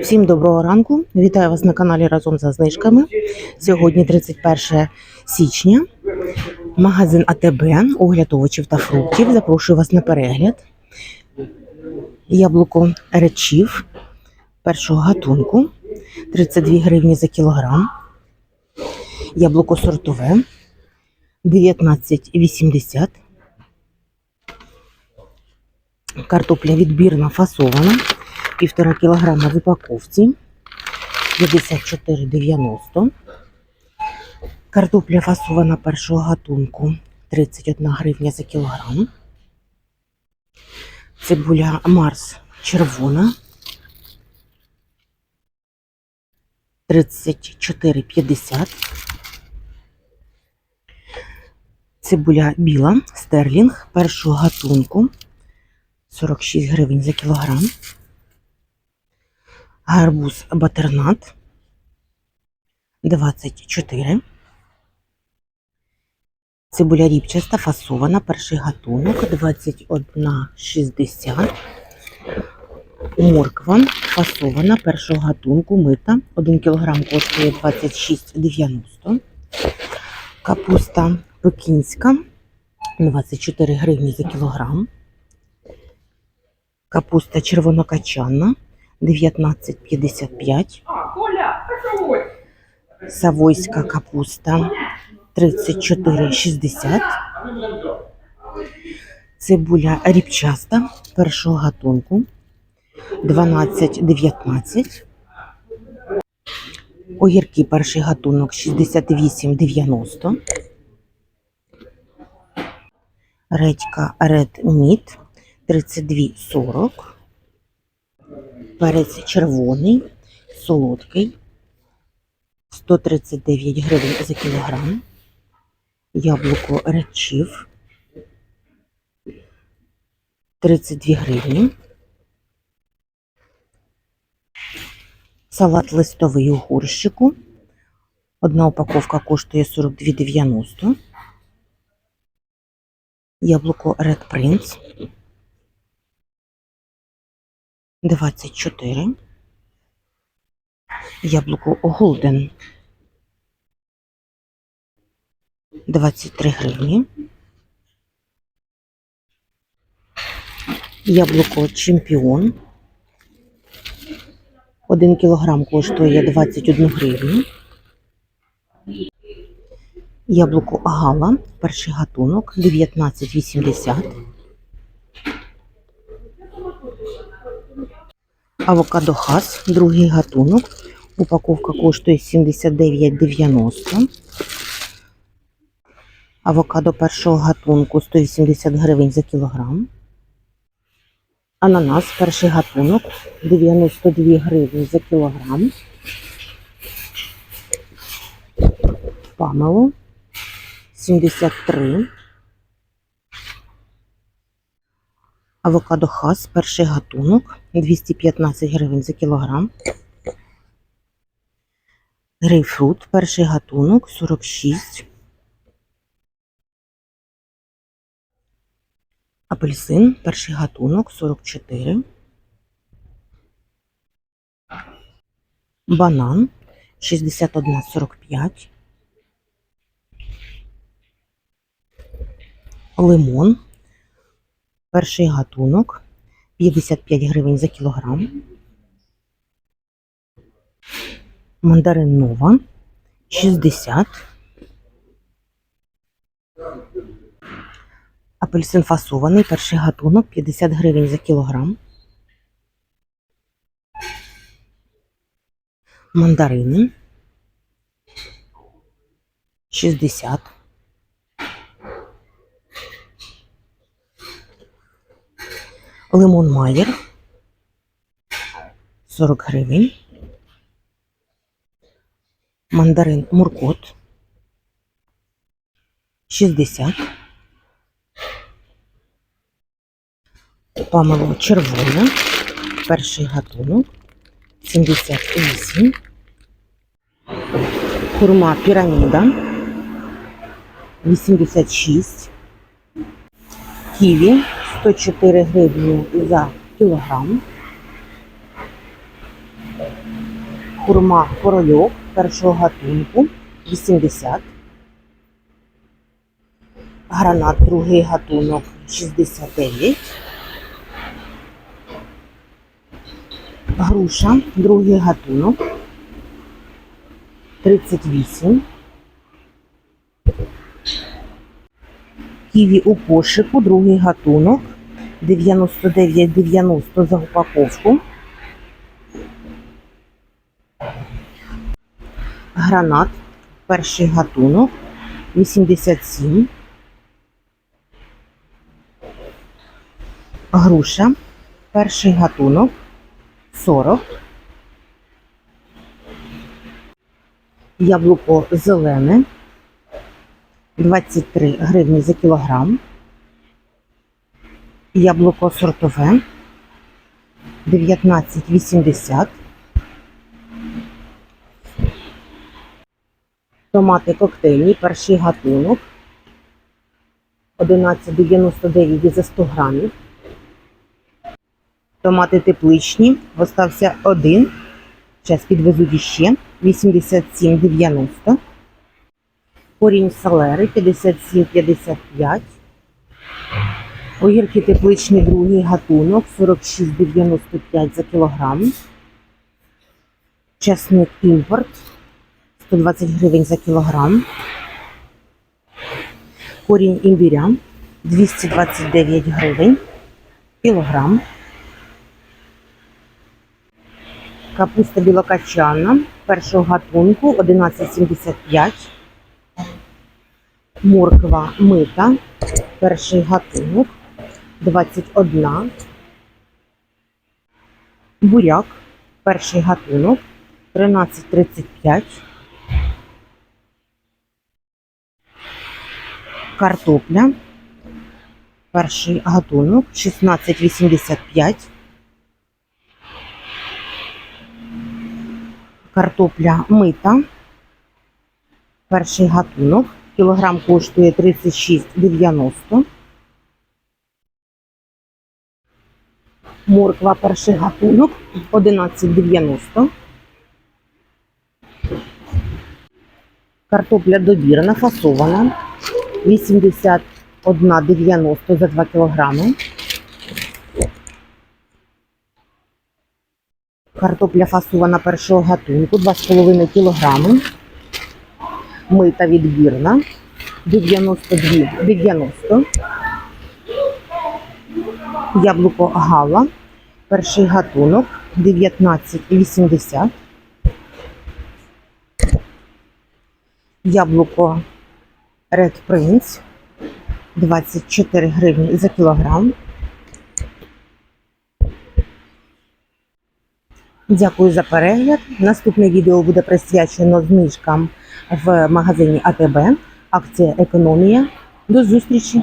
Всім доброго ранку. Вітаю вас на каналі разом за знижками. Сьогодні 31 січня. Магазин АТБ, огляд овочів та фруктів. Запрошую вас на перегляд. Яблуко речів першого гатунку 32 гривні за кілограм. Яблуко сортове 19,80. Картопля відбірна фасована. Півтора кілограма в упаковці 54,90. Картопля фасована першого гатунку 31 гривня за кілограм. Цибуля Марс червона 34,50. Цибуля біла стерлінг першого гатунку 46 гривень за кілограм. Гарбуз батернат 24. Цибуля ріпчаста фасована, перший гатунок 21,60. Морква фасована першого гатунку мита. 1 кг коштує 26,90. Капуста пекінська 24 гривні за кілограм. Капуста червонокачанна 19,55. А, Коля. Савойська капуста 34,60. Цибуля ріпчаста першого гатунку 12,19. Огірки перший гатунок 68,90. Редька Red Meat 32,40. Перець червоний, солодкий 139 гривень за кілограм. Яблуко речів 32 гривні. Салат листовий у горщику. Одна упаковка коштує 42,90. Яблуко Red Prince 24. Яблуко Голден 23 гривні. Яблуко Чемпіон 1 кілограм коштує 21 гривню. Яблуко Гала, перший гатунок 19,80. Авокадо Хас, другий гатунок. Упаковка коштує 79,90. Авокадо першого гатунку 180 гривень за кілограм. Ананас перший гатунок 92 гривні за кілограм. Памело 73. Авокадо хас, перший гатунок 215 гривень за кілограм. Грейпфрут, перший гатунок 46. Апельсин, перший гатунок 44. Банан 61,45. Лимон Перший гатунок 55 гривень за кілограм. Мандарин Нова 60. Апельсин фасований, перший гатунок 50 гривень за кілограм. Мандарини 60. Лимон Майер 40 гривень. Мандарин Муркот 60. Памело червоне. Перший гатунок 78. Хурма піраміда 86. Ківі 104 гривні за кілограм. Хурма корольок першого гатунку 80. Гранат другий гатунок 69. Груша другий гатунок 38. Ківі у кошику, другий гатунок 99,90 за упаковку. Гранат, перший гатунок 87. Груша, перший гатунок 40. Яблуко зелене 23 гривні за кілограм. Яблуко сортове 19,80. Томати коктейльні, перший гатунок 11,99 за 100 грамів. Томати тепличні, остався один. Зараз підвезуть іще 87,90. Корінь салери 57,55. Огірки тепличні другий гатунок 46,95 за кілограм. Чесник імпорт 120 гривень за кілограм. Корінь імбіря 229 гривень кілограм. Капуста білокачана першого гатунку 11,75. Морква мита перший гатунок 21. Буряк перший гатунок 13,35. Картопля перший гатунок 16,85. Картопля мита. Перший гатунок. Кілограм коштує 36,90. Морква перший гатунок 11,90. Картопля добірна, фасована 81,90 за 2 кілограми. Картопля фасована першого гатунку 2,5 кг. Мита відбірна 92 90. Яблуко гала. Перший гатунок 19,80. Яблуко Red Prince 24 гривні за кілограм. Дякую за перегляд. Наступне відео буде присвячено знижкам в магазині АТБ. Акція економія. До зустрічі!